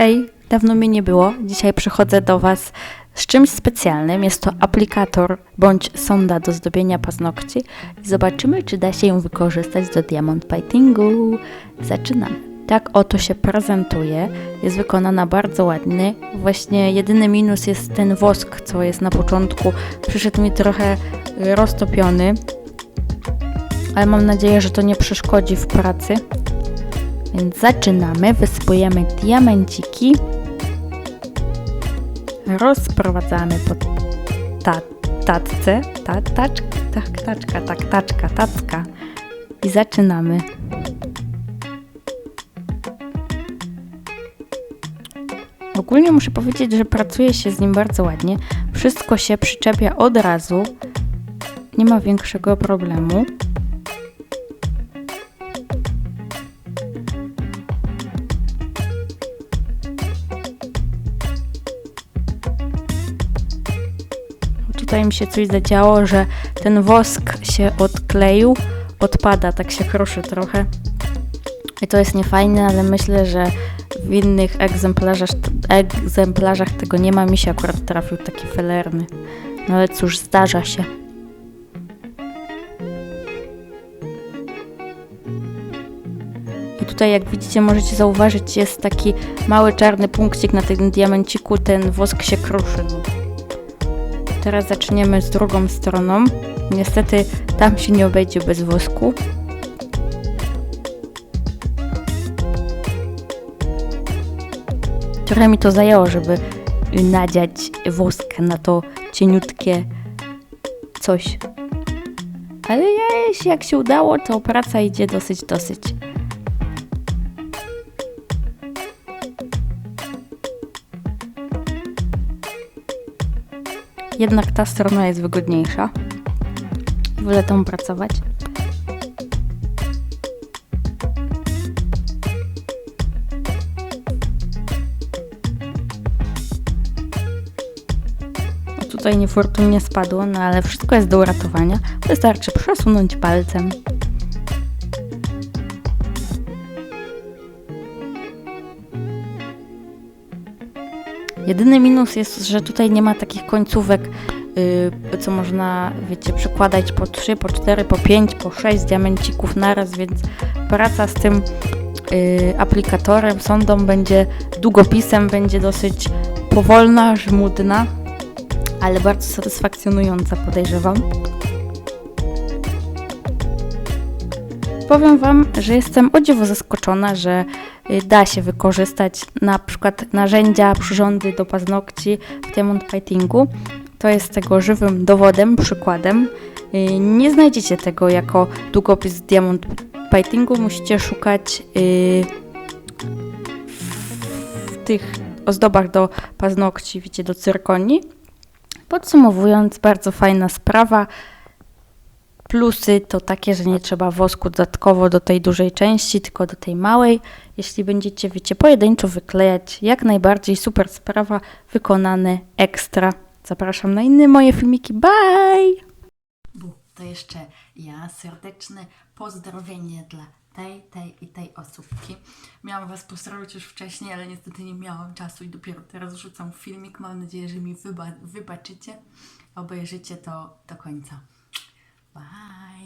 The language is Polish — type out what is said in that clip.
Hej, dawno mnie nie było. Dzisiaj przychodzę do Was z czymś specjalnym. Jest to aplikator bądź sonda do zdobienia paznokci. Zobaczymy, czy da się ją wykorzystać do diamond paintingu. Zaczynamy. Tak oto się prezentuje. Jest wykonana bardzo ładnie. Właśnie jedyny minus jest ten wosk, co jest na początku. Przyszedł mi trochę y, roztopiony. Ale mam nadzieję, że to nie przeszkodzi w pracy. Więc zaczynamy, wysypujemy diamenciki, rozprowadzamy po ta, tacce, ta, tacz, tak, taczka, tak, taczka, tacka i zaczynamy. Ogólnie muszę powiedzieć, że pracuje się z nim bardzo ładnie. Wszystko się przyczepia od razu. Nie ma większego problemu. Tutaj mi się coś zadziało, że ten wosk się odkleił, odpada, tak się kruszy trochę. I to jest niefajne, ale myślę, że w innych egzemplarzach, egzemplarzach tego nie ma. Mi się akurat trafił taki felerny. No ale cóż, zdarza się. I tutaj, jak widzicie, możecie zauważyć, jest taki mały czarny punkcik na tym diamenciku, ten wosk się kruszy. Teraz zaczniemy z drugą stroną. Niestety tam się nie obejdzie bez wosku. Trochę mi to zajęło, żeby nadziać wosk na to cieniutkie coś. Ale jak się udało, to praca idzie dosyć, dosyć. Jednak ta strona jest wygodniejsza. Wolę tą pracować. No Tutaj niefortunnie spadło, no ale wszystko jest do uratowania. Wystarczy przesunąć palcem. Jedyny minus jest, że tutaj nie ma takich końcówek, yy, co można, wiecie, przykładać po 3, po 4, po 5, po 6 diamencików naraz, więc praca z tym yy, aplikatorem, sondą będzie, długopisem będzie dosyć powolna, żmudna, ale bardzo satysfakcjonująca, podejrzewam. Powiem Wam, że jestem o dziwo zaskoczona, że y, da się wykorzystać na przykład narzędzia, przyrządy do paznokci w diamond paintingu. To jest tego żywym dowodem, przykładem. Y, Nie znajdziecie tego jako długopis diamond paintingu, musicie szukać y, w tych ozdobach do paznokci, wiecie, do cyrkonii. Podsumowując, bardzo fajna sprawa. Plusy to takie, że nie trzeba wosku dodatkowo do tej dużej części, tylko do tej małej. Jeśli będziecie, wiecie, pojedynczo wyklejać, jak najbardziej super sprawa, wykonane ekstra. Zapraszam na inne moje filmiki. Bye! Bu, to jeszcze ja serdeczne pozdrowienie dla tej, tej i tej osóbki. Miałam Was pozdrowić już wcześniej, ale niestety nie miałam czasu i dopiero teraz rzucam filmik. Mam nadzieję, że mi wyba- wybaczycie, obejrzycie to do końca. Bye!